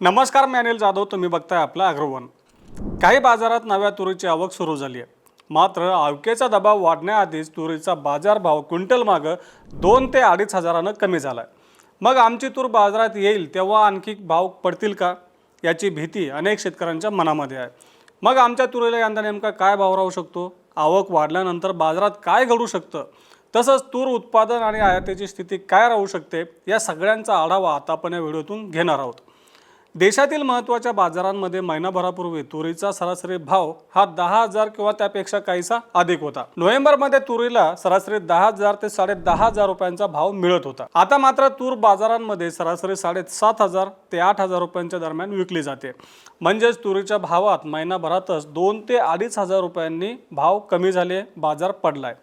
नमस्कार मी अनिल जाधव. तुम्ही बघताय आपलं अग्रवन. काही बाजारात नव्या तुरीची आवक सुरू झाली आहे. मात्र आवकेचा दबाव वाढण्याआधीच तुरीचा बाजारभाव क्विंटल मागं दोन ते अडीच हजारानं कमी झाला आहे मग आमची तूर बाजारात येईल तेव्हा आणखी भाव पडतील का? याची भीती अनेक शेतकऱ्यांच्या मनामध्ये आहे. मग आमच्या तुरीला यंदा नेमका काय भाव राहू शकतो? आवक वाढल्यानंतर बाजारात काय घडू शकतं? तसंच तूर उत्पादन आणि आयातीची स्थिती काय राहू शकते? या सगळ्यांचा आढावा आता आपण या व्हिडिओतून घेणार आहोत. देशातील महत्त्वाच्या बाजारांमध्ये महिनाभरापूर्वी तुरीचा सरासरी भाव हा दहा हजार किंवा त्यापेक्षा काहीसा अधिक होता. नोव्हेंबरमध्ये तुरीला सरासरी दहा हजार ते साडे दहा हजार रुपयांचा भाव मिळत होता. आता मात्र तूर बाजारांमध्ये सरासरी साडेसात हजार ते आठ हजार रुपयांच्या दरम्यान विकली जाते. म्हणजेच तुरीच्या भावात महिनाभरातच दोन ते अडीच हजार रुपयांनी भाव कमी झाले बाजार पडलाय.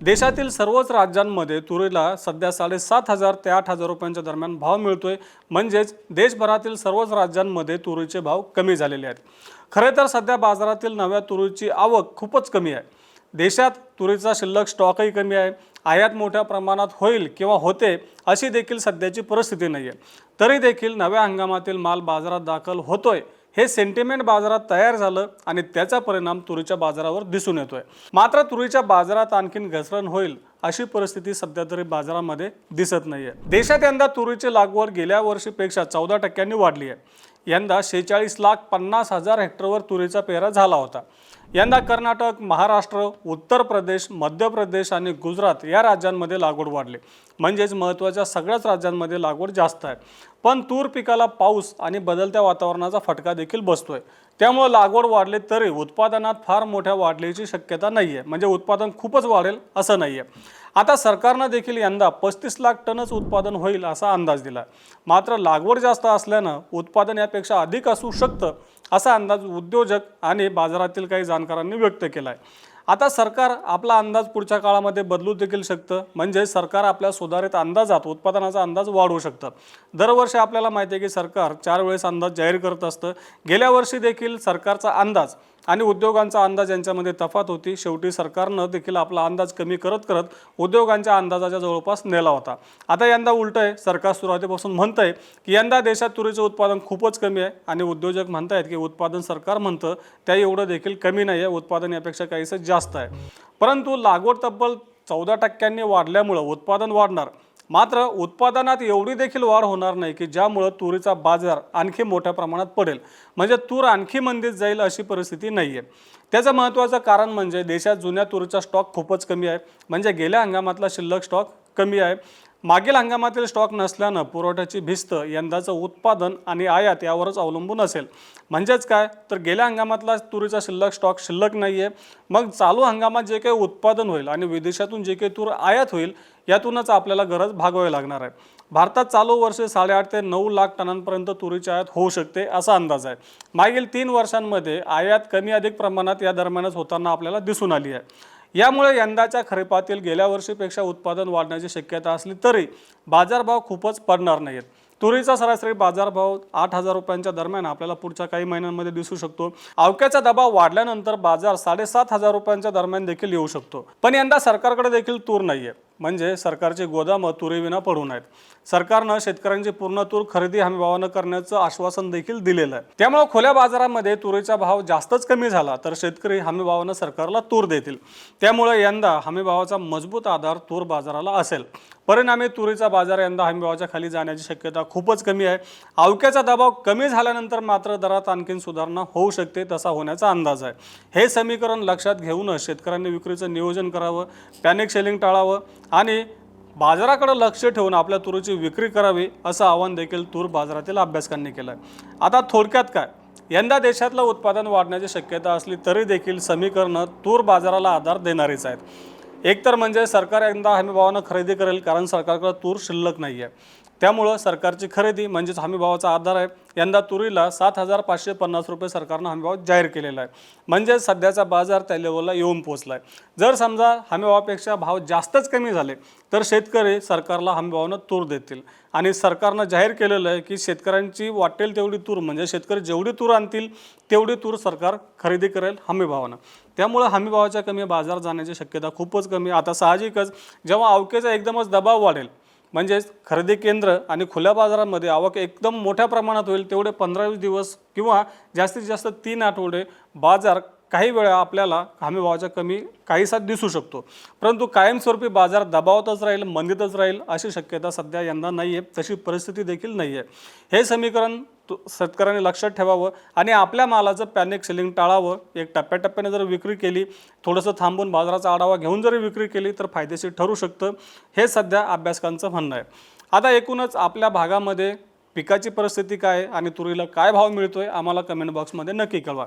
देशातील सर्वच राज्यांमध्ये तुरीला सध्या साडेसात हजार ते आठ हजार रुपयांच्या दरम्यान भाव मिळतोय. म्हणजेच देशभरातील सर्वच राज्यांमध्ये तुरीचे भाव कमी झालेले आहेत. खरे तर सध्या बाजारातील नव्या तुरीची आवक खूपच कमी आहे. देशात तुरीचा शिल्लक स्टॉकही कमी आहे. आयात मोठ्या प्रमाणात होईल किंवा होते अशी देखील सध्याची परिस्थिती नाही आहे तरी देखील नव्या हंगामातील माल बाजारात दाखल होतोय. हे सेंटिमेंट बाजारात तयार झालं आणि त्याचा परिणाम तुरीच्या बाजारावर दिसून येतोय. मात्र तुरीच्या बाजारात आणखीन घसरण होईल अशी परिस्थिती सध्या तरी बाजारामध्ये दिसत नाहीये. देशात यंदा तुरीची लागवड गेल्या वर्षीपेक्षा चौदा टक्क्यांनी वाढली आहे. यंदा शेहेचाळीस लाख पन्नास हजार हेक्टरवर तुरीचा पेरा झाला होता. यंदा कर्नाटक महाराष्ट्र उत्तर प्रदेश मध्य प्रदेश आणि गुजरात या राज्यांमध्ये लागवड वाढली. म्हणजेच महत्त्वाच्या सगळ्याच राज्यांमध्ये लागवड जास्त आहे. पण तूर पिकाला पाऊस आणि बदलत्या वातावरणाचा फटका देखील बसतोय. त्यामुळे लागवड वाढली तरी उत्पादनात फार मोठ्या वाढलीची शक्यता नाही आहे म्हणजे उत्पादन खूपच वाढेल असं नाही आहे आता सरकारनं देखील यंदा पस्तीस लाख टनच उत्पादन होईल असा अंदाज दिला मात्र लागवड जास्त असल्यानं उत्पादन यापेक्षा अधिक असू शकतं असा अंदाज उद्योजक आणि बाजारातील काही जाणकारांनी व्यक्त केला आहे आता सरकार आपला अंदाज पुढच्या काळामध्ये बदलू देखील शकतं. म्हणजे सरकार आपल्या सुधारित अंदाजात उत्पादनाचा अंदाज वाढवू शकतं. दरवर्षी आपल्याला माहिती आहे की सरकार चार वेळेस अंदाज जाहीर करत असतं. गेल्या वर्षी देखील सरकारचा अंदाज आणि उद्योगांचा अंदाज यांच्यामध्ये तफात होती. शेवटी सरकारनं देखील आपला अंदाज कमी करत करत उद्योगांच्या अंदाजाच्या जवळपास नेला होता. आता यंदा उलट आहे. सरकार सुरुवातीपासून म्हणतं आहे की यंदा देशात तुरीचं उत्पादन खूपच कमी आहे आणि उद्योजक म्हणतायत की उत्पादन सरकार म्हणतं त्या एवढं देखील कमी नाही आहे. उत्पादन यापेक्षा काहीसं जास्त आहे. परंतु लागवड तब्बल चौदा टक्क्यांनी वाढल्यामुळं उत्पादन वाढणार. मात्र उत्पादनात एवढी देखील वाढ होणार नाही की ज्यामुळं तुरीचा बाजार आणखी मोठ्या प्रमाणात पडेल. म्हणजे तूर आणखी मंदीत जाईल अशी परिस्थिती नाही आहे त्याचं महत्त्वाचं कारण म्हणजे देशात जुन्या तुरीचा स्टॉक खूपच कमी आहे. म्हणजे गेल्या हंगामातला शिल्लक स्टॉक कमी आहे. मागील हंगामातील स्टॉक नसल्यानं पुरवठ्याची भिस्त यंदाचं उत्पादन आणि आयात यावरच अवलंबून असेल. म्हणजेच काय? तर गेल्या हंगामातला तुरीचा शिल्लक स्टॉक शिल्लक नाही आहे मग चालू हंगामात जे काही उत्पादन होईल आणि विदेशातून जे काही तूर आयात होईल यातूनच आपल्याला गरज भागवावी लागणार आहे. भारतात चालू वर्ष साडेआठ ते नऊ लाख टनांपर्यंत तुरीची आयात होऊ शकते असा अंदाज आहे. मागील तीन वर्षांमध्ये आयात कमी अधिक प्रमाणात या दरम्यानच होताना आपल्याला दिसून आली आहे. यामुळे यंदाच्या खरीपातील गेल्या वर्षीपेक्षा उत्पादन वाढण्याची शक्यता असली तरी बाजारभाव खूपच पडणार नाहीत. तुरीचा सरासरी बाजारभाव आठ हजार रुपयांच्या दरम्यान आपल्याला पुढच्या काही महिन्यांमध्ये दिसू शकतो. अवक्याचा दबाव वाढल्यानंतर बाजार साडेसात हजार रुपयांच्या दरम्यान देखील येऊ शकतो. पण यंदा सरकारकडे देखील तूर नाहीये. म्हणजे सरकारचे गोदामं तुरीविना पडून आहेत सरकारनं शेतकऱ्यांची पूर्ण तूर खरेदी हमीभावानं करण्याचं आश्वासन देखील दिलेलं आहे. त्यामुळे खुल्या बाजारामध्ये तुरीचा भाव जास्तच कमी झाला तर शेतकरी हमीभावानं सरकारला तूर देतील. त्यामुळे यंदा हमीभावाचा मजबूत आधार तूर बाजाराला असेल. परिणामी तुरीचा बाजार यंदा हमीभावाच्या खाली जाण्याची शक्यता खूपच कमी आहे. अवक्याचा दबाव कमी झाल्यानंतर मात्र दरात आणखीन सुधारणा होऊ शकते तसा होण्याचा अंदाज आहे. हे समीकरण लक्षात घेऊनच शेतकऱ्यांनी विक्रीचं नियोजन करावं पॅनिक सेलिंग टाळावं आणि बाजाराकडे लक्ष ठेवून आपल्या तुरीची विक्री करावी असं आवाहन देखील तूर बाजारातील अभ्यासकांनी केलं आहे आता थोडक्यात काय? यंदा देशातलं उत्पादन वाढण्याची शक्यता असली तरी देखील समीकरणं तूर बाजाराला आधार देणारीच आहेत. एकतर म्हणजे सरकार यंदा हमीभावानं खरेदी करेल कारण सरकारकडे तूर शिल्लक नाही आहे त्यामुळं सरकारची खरेदी म्हणजेच हमीभावाचा आधार आहे यंदा तुरीला सात हजार पाचशे पन्नास रुपये सरकारनं हमीभाव जाहीर केलेला आहे. म्हणजे सध्याचा बाजार त्या लेवलला येऊन पोचला आहे जर समजा हमीभावापेक्षा भाव जास्तच कमी झाले तर शेतकरी सरकारला हमीभावानं तूर देतील. आणि सरकारनं जाहीर केलेलं आहे की शेतकऱ्यांची वाटेल तेवढी तूर म्हणजे शेतकरी जेवढी तूर आणतील तेवढी तूर सरकार खरेदी करेल हमीभावानं त्यामुळं हमीभावाच्या कमी बाजार जाण्याची शक्यता खूपच कमी आता साहजिकच जेव्हा अवकेचा एकदमच दबाव वाढेल म्हणजेच खरेदी केंद्र आणि खुल्या बाजारामध्ये आवक एकदम मोठ्या प्रमाणात होईल. तेवढे पंधरावीस दिवस किंवा जास्तीत जास्त तीन आठवडे बाजार काही वेळा आपल्याला हमीभावाचा कमी काहीसा दिसू शकतो. परंतु कायमस्वरूपी बाजार दबावातच राहील मंदीतच राहील अशी शक्यता सध्या यंदा नाही आहे तशी परिस्थिती देखील नाही आहे हे समीकरण तु- शेतकऱ्यांनी लक्षात ठेवावं आणि आपल्या मालाचं पॅनिक सेलिंग टाळावं. एक टप्प्याटप्प्याने जर विक्री केली थोडंसं थांबून बाजाराचा आढावा घेऊन जरी विक्री केली तर फायदेशीर ठरू शकतं हे सध्या अभ्यासकांचं म्हणणं आहे. आता एकूणच आपल्या भागामध्ये पिकाची परिस्थिती काय आणि तुरीला काय भाव मिळतो आहे आम्हाला कमेंट बॉक्समध्ये नक्की कळवा.